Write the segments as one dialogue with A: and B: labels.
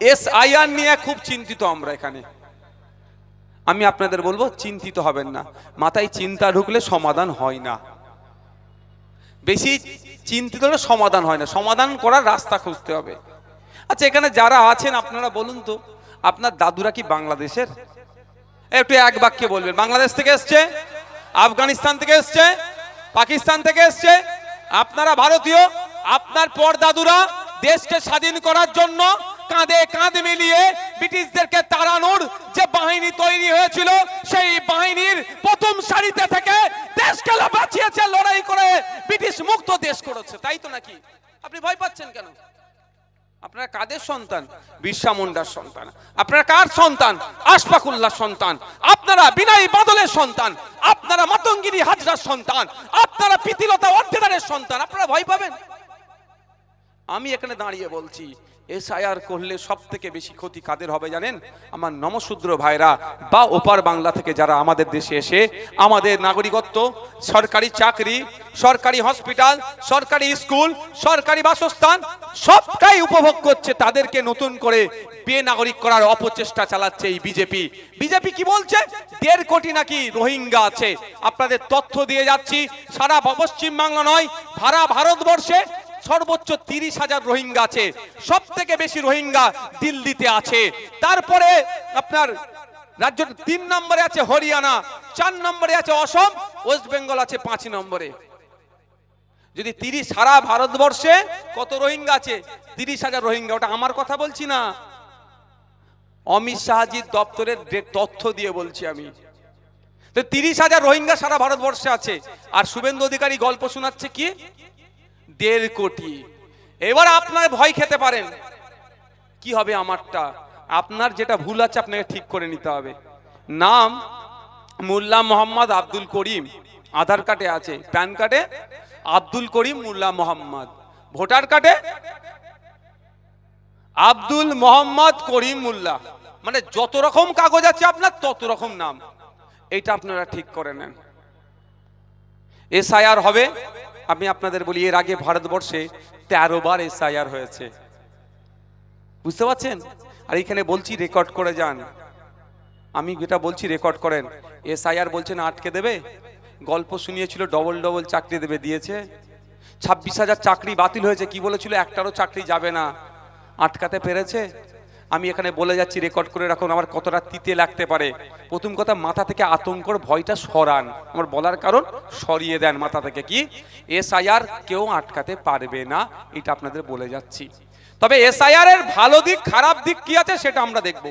A: S IR নিয়ে খুব চিন্তিত আমরা এখানে। আমি আপনাদের বলব, চিন্তিত হবেন না। মাথায় চিন্তা ঢুকলে সমাধান হয় না। বেশি চিন্তিত হলে সমাধান হয় না। সমাধান করার রাস্তা খুঁজতে হবে। আচ্ছা এখানে যারা আছেন, আপনারা বলুন তো, আপনার দাদুরা কি বাংলাদেশের? একটু এক বাক্যে বলবেন। বাংলাদেশ থেকে এসছে, আফগানিস্তান থেকে এসছে, পাকিস্তান থেকে এসছে। আপনারা ভারতীয়, আপনার পর দাদুরা দেশকে স্বাধীন করার জন্য কাঁধে কাঁধ মিলিয়ে ব্রিটিশদেরকে তাড়ানোর যে বাহিনী তৈরি হয়েছিল, সেই বাহিনীর প্রথম সারিতে থেকে দেশকে বাঁচিয়েছে, লড়াই করে ব্রিটিশ মুক্ত দেশ করেছে। তাই তো নাকি? আপনি ভয় পাচ্ছেন কেন? আপনারা কাদের সন্তান? বিরসা মুন্ডার সন্তান। আপনারা কার সন্তান? আশফাকুল্লাহ সন্তান। আপনারা বিনয় বাদলের সন্তান। আপনারা মাতঙ্গিনী হাজরার সন্তান। আপনারা প্রীতিলতা অর্ধেদারের সন্তান। আপনারা ভয় পাবেন? আমি এখানে দাঁড়িয়ে বলছি এসআইআর করলে সব থেকে বেশি ক্ষতি কাদের হবে জানেন? আমার নমশূদ্র ভাইরা, বা ওপার বাংলা থেকে যারা আমাদের দেশে এসে, আমাদের নাগরিকত্ব, সরকারি চাকরি, সরকারি হসপিটাল, সরকারি স্কুল, সরকারি বাসস্থান, সবটাই উপভোগ করছে, তাদেরকে নতুন করে বেনাগরিক করার অপচেষ্টা চালাচ্ছে এই বিজেপি। বিজেপি কি বলছে? দেড় কোটি নাকি রোহিঙ্গা আছে। আপনাদের তথ্য দিয়ে যাচ্ছি, সারা পশ্চিম বাংলা নয়, সারা ভারতবর্ষে সর্বোচ্চ তিরিশ হাজার রোহিঙ্গা আছে। সব থেকে বেশি রোহিঙ্গা দিল্লিতে আছে। তারপরে আপনার রাজ্য তিন নম্বরে আছে হরিয়ানা, চার নম্বরে আছে অসম, ওয়েস্ট বেঙ্গল আছে পাঁচ নম্বরে। যদি তিরিশ সারা ভারতবর্ষে কত রোহিঙ্গা আছে? তিরিশ হাজার রোহিঙ্গা, ওটা আমার কথা বলছি না। অমিত শাহজির দপ্তরের তথ্য দিয়ে বলছি আমি। তো তিরিশ হাজার রোহিঙ্গা সারা ভারতবর্ষে আছে। আর শুভেন্দু অধিকারী গল্প শোনাচ্ছে কি? দেড় কোটি। এবার আপনার ভয় খেতে পারেন। কি হবে আমারটা? আপনার যেটা ভুল আছে আপনাকে ঠিক করে নিতে হবে। নাম মোল্লা মোহাম্মদ আব্দুল করিম। আধার কার্ডে আছে। প্যান কার্ডে আব্দুল করিম মোল্লা মোহাম্মদ। ভোটার কার্ডে আব্দুল মোহাম্মদ করিম মোল্লা। মানে যত রকম কাগজ আছে আপনার, তত রকম নাম। এটা আপনারা ঠিক করে নেন। এসআইআর হবে। আমি আপনাদের বলি, এর আগে ভারতবর্ষে তেরো বার এসআইআর হয়েছে। বুঝতে পারছেন? আর এখানে বলছি, রেকর্ড করে যান। আমি যেটা বলছি, রেকর্ড করেন। এসআইআর বলছেন, আটকে দেবে। গল্প শুনিয়েছিল, ডবল ডবল চাকরি দেবে, দিয়েছে। ছাব্বিশ হাজার চাকরি বাতিল হয়েছে, কি বলেছিল? একটারও চাকরি যাবে না। আটকাতে পেরেছে। আমি এখানে বলে যাচ্ছি রেকর্ড করে রাখুন, আমার কতটা তিতে লাগতে পারে। প্রথম কথা, মাথা থেকে আতঙ্কর ভয়টা সরান। আমার বলার কারণ, সরিয়ে দেন মাথা থেকে কি? এসআইআর কেউ আটকাতে পারবে না, এটা আপনাদের বলে যাচ্ছি। তবে এসআইআর এর ভালো দিক, খারাপ দিক কি আছে সেটা আমরা দেখব।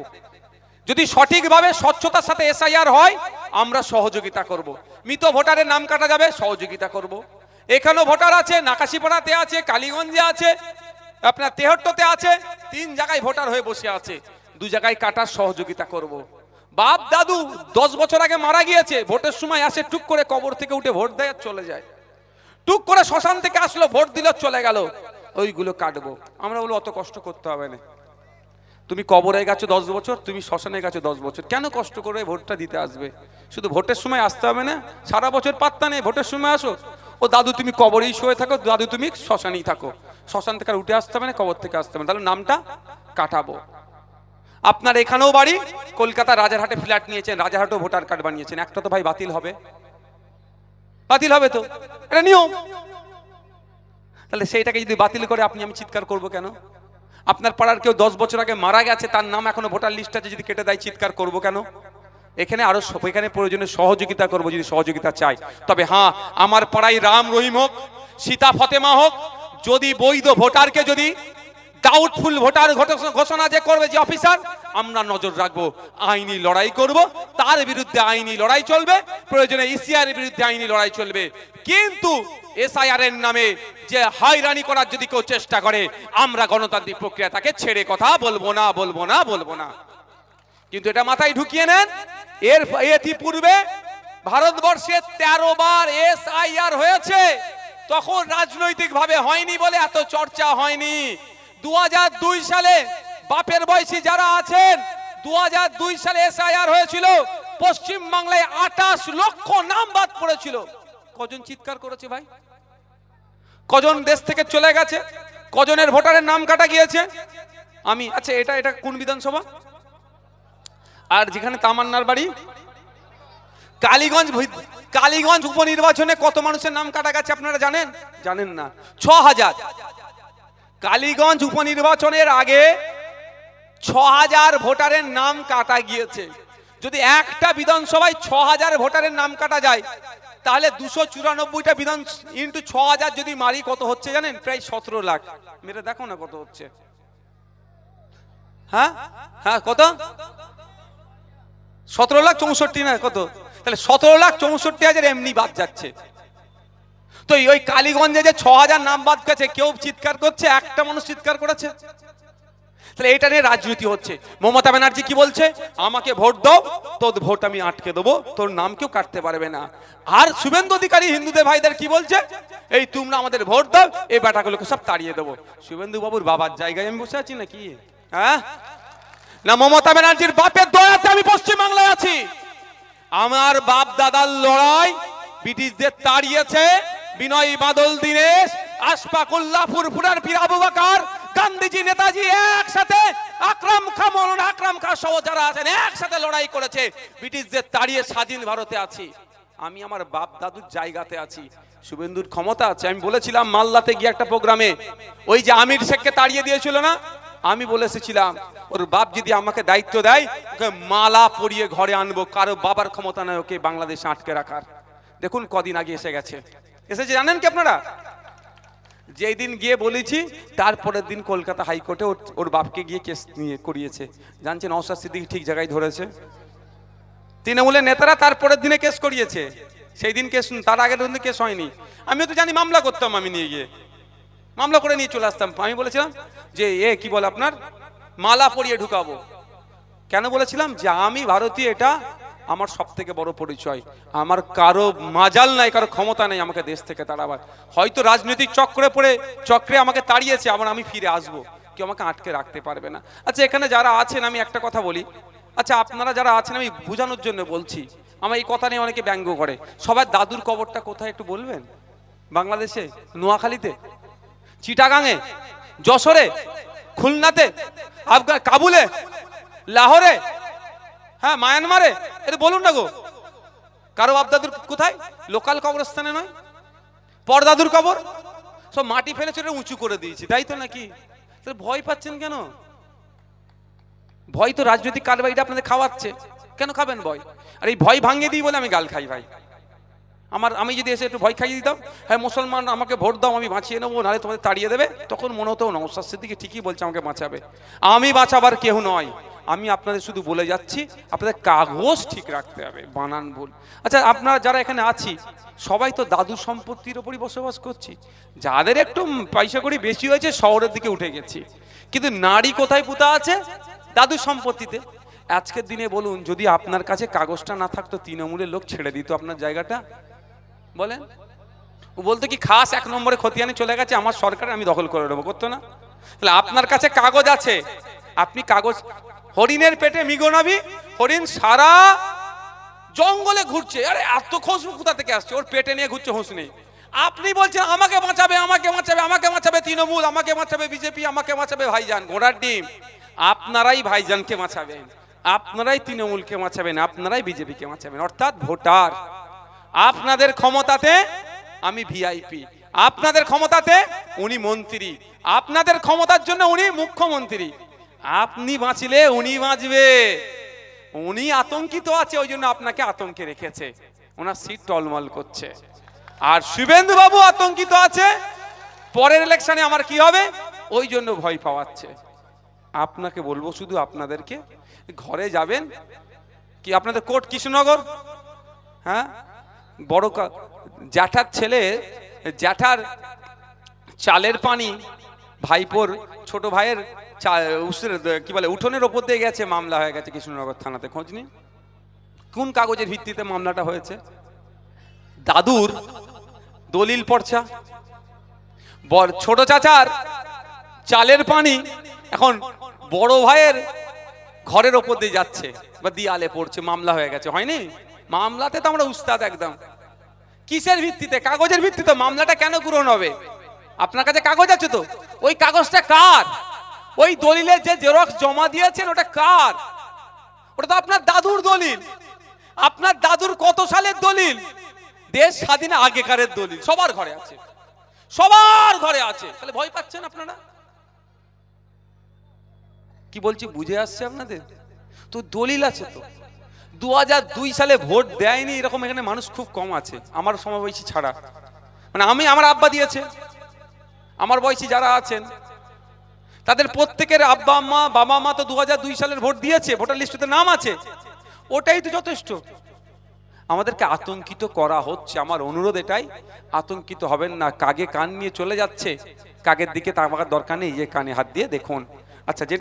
A: যদি সঠিকভাবে স্বচ্ছতার সাথে এসআইআর হয়, আমরা সহযোগিতা করব। মৃত ভোটারের নাম কাটা যাবে, সহযোগিতা করব। এখানেও ভোটার আছে, নাকাশিপাড়াতে আছে, কালীগঞ্জে আছে আপনার তেহট্টতে আছে, তিন জায়গায় ভোটার হয়ে বসে আছে, দু জায়গায় কাটার সহযোগিতা করব। বাপ দাদু দশ বছর আগে মারা গিয়েছে, ভোটের সময় আসে টুক করে কবর থেকে উঠে ভোট দেয় আর চলে যায়। টুক করে শ্মশান থেকে আসলো, ভোট দিল, চলে গেল, ওইগুলো কাটবো। আমরা বলব, অত কষ্ট করতে হবে না। তুমি কবরে গেছো দশ বছর, তুমি শ্মশানে গেছো দশ বছর। কেন কষ্ট করে ভোটটা দিতে আসবে? শুধু ভোটের সময় আসতে হবে না, সারা বছর পাত্তা নেই, ভোটের সময় আসো। ও দাদু তুমি কবরেই শুয়ে থাকো, দাদু তুমি শ্মশানেই থাকো। শ্মশান থেকে আর উঠে আসতে হবে না, কবর থেকে আসতে হবে তাহলে নামটা কাটাবো। আপনার এখানেও বাড়ি, কলকাতা রাজারহাটে ফ্ল্যাট নিয়েছেন, রাজারহাটেও ভোটার কার্ড বানিয়েছেন। একটা তো ভাই বাতিল হবে। বাতিল হবে তো? এটা নিয়ম। তাহলে সেইটাকে যদি বাতিল করে আপনি, আমি চিৎকার করব কেন? আপনার পাড়ার কেউ দশ বছর আগে মারা গেছে, তার নাম এখনও ভোটার লিস্ট আছে, যদি কেটে দেয়, চিৎকার করব কেন? এখানে আরও এখানে প্রয়োজনে সহযোগিতা করব যদি সহযোগিতা চাই। তবে হ্যাঁ আমার পাড়ায় রাম রহিম হোক, সীতা ফতেমা হোক, যদি বৈধ ভোটারকে যদি ডাউটফুল ভোটার ঘোষণা যে করবে যে অফিসার আমরা নজর রাখব, আইনি লড়াই করব, তার বিরুদ্ধে আইনি লড়াই চলবে, প্রয়োজনে ইসিআর বিরুদ্ধে আইনি লড়াই চলবে। কিন্তু এসআইআর এর নামে যে হয়রানি করার যদি কেউ চেষ্টা করে, আমরা গণতান্ত্রিক প্রক্রিয়া তাকে ছেড়ে কথা বলব না বলব না বলব না। কিন্তু এটা মাথায় ঢুকিয়ে নেন এর এটি পূর্বে ভারতবর্ষে তেরো বার এস আই আর হয়েছে। তখন রাজনৈতিক ভাবে হয়নি বলে এত চর্চা হয়নি। দু সালে বাপের বয়সী যারা আছেন, দুহাজার দুই সালে এসআইআর হয়েছিল। পশ্চিম বাংলায় আটাশ লক্ষ নাম বাদ পড়েছিল। কজন চিৎকার করেছে ভাই? কজন দেশ থেকে চলে গেছে? কজনের ভোটারের নাম কাটা গিয়েছে? আমি আচ্ছা এটা এটা কোন বিধানসভা? আর যেখানে তামান্নার বাড়ি? কালীগঞ্জ কালীগঞ্জ উপনির্বাচনে কত মানুষের নাম কাটা গেছে আপনারা জানেন? জানেন না। ছ হাজার। কালীগঞ্জ উপনির্বাচনের আগে ছ হাজার ভোটারের নাম কাটা গিয়েছে। যদি একটা বিধানসভায় ছ হাজার ভোটারের নাম কাটা যায়, তাহলে দুশো চুরানব্বইটা বিধান ইন্টু ছ হাজার যদি মারি, কত হচ্ছে জানেন? প্রায় সতেরো লাখ। মেরে দেখো না কত হচ্ছে। হ্যাঁ? হ্যাঁ কত? সতেরো লাখ চৌষট্টি না, কত? তাহলে সতেরো লাখ চৌষট্টি হাজার এমনি বাদ যাচ্ছে। তো ওই কালীগঞ্জে যে ছ হাজার নাম বাদ গেছে, কেউ চিৎকার করছে, একটা মানুষ চিৎকার করেছে। তাহলে এটা নিয়ে রাজনীতি হচ্ছে। মমতা ব্যানার্জি কি বলছে? আমাকে ভোট দাও, তোর ভোট আমি আটকে দেবো, তোর নাম কেউ কাটতে পারবে না। আর শুভেন্দু অধিকারী হিন্দুদের ভাইদের কি বলছে? এই তোমরা আমাদের ভোট দাও, এই বেটাগুলোকে সব তাড়িয়ে দেবো। শুভেন্দু বাবুর বাবার জায়গায় আমি বসে আছি নাকি? হ্যাঁ? না, মমতা ব্যানার্জির বাপের দয়াতে আমি আছি আমার বাপ দাদার লড়াই ব্রিটিশদের তাড়িয়েছে, বিনয় বাদল দীনেশ, আশফাকুল্লাহ ফুরফুরার পীর আবু বাকার, গান্ধীজি, নেতাজি একসাথে, আকরাম খা, মৌলানা আকরাম খা সহ যারা আছেন একসাথে লড়াই করেছে, ব্রিটিশদের তাড়িয়ে স্বাধীন ভারতে আছি। আমি আমার বাপ দাদুর জায়গাতে আছি, শুভেন্দুর ক্ষমতা আছে। আমি বলেছিলাম মালদাতে গিয়ে একটা প্রোগ্রামে, ওই যে আমির শেখকে তাড়িয়ে দিয়েছিল না? আমি বলে এসেছিলাম, ওর বাপ যদি আমাকে দায়িত্ব দেয়, ওকে মালা পরিয়ে ঘরে আনব। কারও বাবার ক্ষমতা নয় ওকে বাংলাদেশে আটকে রাখার। দেখুন কদিন আগে এসে গেছে। এসেছে, জানেন কি আপনারা? যেই দিন গিয়ে বলেছি, তারপরের দিন কলকাতা হাইকোর্টে ওর ওর বাপকে গিয়ে কেস নিয়ে করিয়েছে। জানছেন নওশাদ সিদ্দিক ঠিক জায়গায় ধরেছে। তৃণমূলের নেতারা তারপরের দিনে কেস করিয়েছে। সেই দিন কেস, তার আগের দিন কেস হয়নি। আমিও তো জানি মামলা করতাম আমি নিয়ে গিয়ে। মামলা করে নিয়ে চলে আসতাম। আমি বলেছিলাম যে, এ, কি বলে আপনার? মালা পরিয়ে ঢুকাবো। কেন বলেছিলাম? যে, আমি ভারতীয়, এটা আমার সব থেকে বড় পরিচয়। আমার কারও মাজাল নাই, কারও ক্ষমতা নেই আমাকে দেশ থেকে তাড়াবার। হয়তো রাজনৈতিক চক্রে পড়ে, চক্রে আমাকে তাড়িয়েছে, আবার আমি ফিরে আসব। কেউ আমাকে আটকে রাখতে পারবে না। আচ্ছা এখানে যারা আছেন, আমি একটা কথা বলি। আচ্ছা আপনারা যারা আছেন, আমি বোঝানোর জন্য বলছি। আমার এই কথা নিয়ে অনেকে ব্যঙ্গ করে। সবার দাদুর কবরটা কোথায় একটু বলবেন? বাংলাদেশে? নোয়াখালীতে? চিটাগাঙে, যশোরে, খুলনাতে, আফগান, কাবুলে, লাহোরে হ্যাঁ মায়ানমারে। এটা বলুন না গো। কারও আবদাদুর কোথায়? লোকাল কবরস্থানে নয়? পর্দাদুর কবর? সব মাটি ফেলে ছেড়ে উঁচু করে দিয়েছি, তাই তো নাকি? ভয় পাচ্ছেন কেন? ভয় তো রাজনৈতিক কারবারিটা আপনাদের খাওয়াচ্ছে। কেন খাবেন ভয়? আর এই ভয় ভাঙিয়ে দিই বলে আমি গাল খাই, ভাই। আমার, আমি যদি এসে একটু ভয় খাইয়ে দিতাম হ্যাঁ মুসলমান, আমাকে ভোট দাও, আমি বাঁচিয়ে নেব, নাহলে তোমাদের তাড়িয়ে দেবে। তখন মনে হতো নৌসাদ সিদ্দিকি ঠিকই বলছে, আমাকে বাঁচাবে। আমি বাঁচাবার কেউ নয়। আমি আপনাদের শুধু বলে যাচ্ছি, আপনাদের কাগজ ঠিক রাখতে হবে, বানান ভুল। আচ্ছা আপনারা যারা এখানে আছি, সবাই তো দাদু সম্পত্তির ওপরই বসবাস করছি। যাদের একটু পয়সা করি বেশি হয়েছে, শহরের দিকে উঠে গেছি। কিন্তু নারী কোথায় পুতা আছে? দাদু সম্পত্তিতে। আজকের দিনে বলুন, যদি আপনার কাছে কাগজটা না থাকতো, তৃণমূলের লোক ছেড়ে দিত আপনার জায়গাটা। বলেন। ও বলতো কি খাস এক নম্বরে খতিয়ানে চলে গেছে, আমার সরকার আমি দখল করে নেব, করতো না? তাহলে আপনার কাছে কাগজ আছে। আপনি কাগজ হরিণের পেটে মিগোনাবি হরিণ সারা জঙ্গলে ঘুরছে। আরে, এত খুশবু কোথা থেকে আসছে? ওর পেটে নিয়ে ঘুরছে, হুঁশ নেই। আপনি বলছেন, আমাকে বাঁচাবে আমাকে বাঁচাবে আমাকে বাঁচাবে তৃণমূল, আমাকে বাঁচাবে বিজেপি, আমাকে বাঁচাবে ভাইজান, ঘোড়ার ডিম। আপনারাই ভাইজানকে বাঁচাবেন, আপনারাই তৃণমূলকে বাঁচাবেন, আপনারাই বিজেপিকে বাঁচাবেন, অর্থাৎ ভোটার। আপনাদের ক্ষমতাতে আমি ভিআইপি আপনাদের ক্ষমতাতে উনি মন্ত্রী। আপনাদের ক্ষমতার জন্য উনি মুখ্যমন্ত্রী। আপনি বাঁচলে উনি বাঁচবে। উনি আতঙ্কিত আছে, ওই জন্য আপনাকে আতঙ্কে রেখেছে। ওনার সিট টলমল করছে। আর শুভেন্দু বাবু আতঙ্কিত আছে। পরের ইলেকশনে আমার কি হবে? ওই জন্য ভয় পাওয়াচ্ছে। আপনাকে বলব শুধু আপনাদেরকে, ঘরে যাবেন। কি আপনাদের কোর্ট কৃষ্ণনগর? হ্যাঁ? বড় জ্যাঠার ছেলে, জ্যাঠার চালের পানি ভাইপোর ছোট ভাইয়ের চা- কি বলে, উঠোনের ওপর দিয়ে গেছে, মামলা হয়ে গেছে কৃষ্ণনগর থানাতে, খোঁজ নিন কোন কাগজের ভিত্তিতে মামলাটা হয়েছে? দাদুর দলিল পর্চা। বর ছোট চাচার চালের পানি এখন বড় ভাইয়ের ঘরের ওপর দিয়ে যাচ্ছে, বা দিয়ালে পড়ছে, মামলা হয়ে গেছে, হয়নি? মামলাতে তো আমরা উস্তাদ একদম। কিসের ভিত্তিতে? কাগজের ভিত্তিতে মামলাটা কেন গ্রহণ হবে? আপনার কাছে কাগজ আছে তো? ওই কাগজটা কার? ওই দলিলে যে জেরক্স জমা দিয়েছেন, ওটা কার? ওটা তো আপনার দাদুর দলিল। আপনার দাদুর কত সালের দলিল? দেশ স্বাধীন আগেকারের দলিল। সবার ঘরে আছে। সবার ঘরে আছে। তাহলে ভয় পাচ্ছেন আপনারা? কি বলছি, বুঝে আসছে আপনাদের? তো দলিল আছে তো। দু দুই সালে ভোট দেয়নি, এরকম এখানে মানুষ খুব কম আছে, আমার সমবয়সী ছাড়া। মানে আমি, আমার আব্বা দিয়েছে, আমার বয়সী যারা আছেন, তাদের প্রত্যেকের আব্বা, আম্মা, বাবা, মা তো দু দুই সালের ভোট দিয়েছে, ভোটার লিস্টে নাম আছে, ওটাই তো যথেষ্ট। আমাদেরকে আতঙ্কিত করা হচ্ছে, আমার অনুরোধ এটাই, আতঙ্কিত হবেন না, কাগে কান নিয়ে চলে যাচ্ছে, কাগের দিকে তাকাবার দরকার নেই, যে কানে হাত দিয়ে দেখুন। আচ্ছা যেটা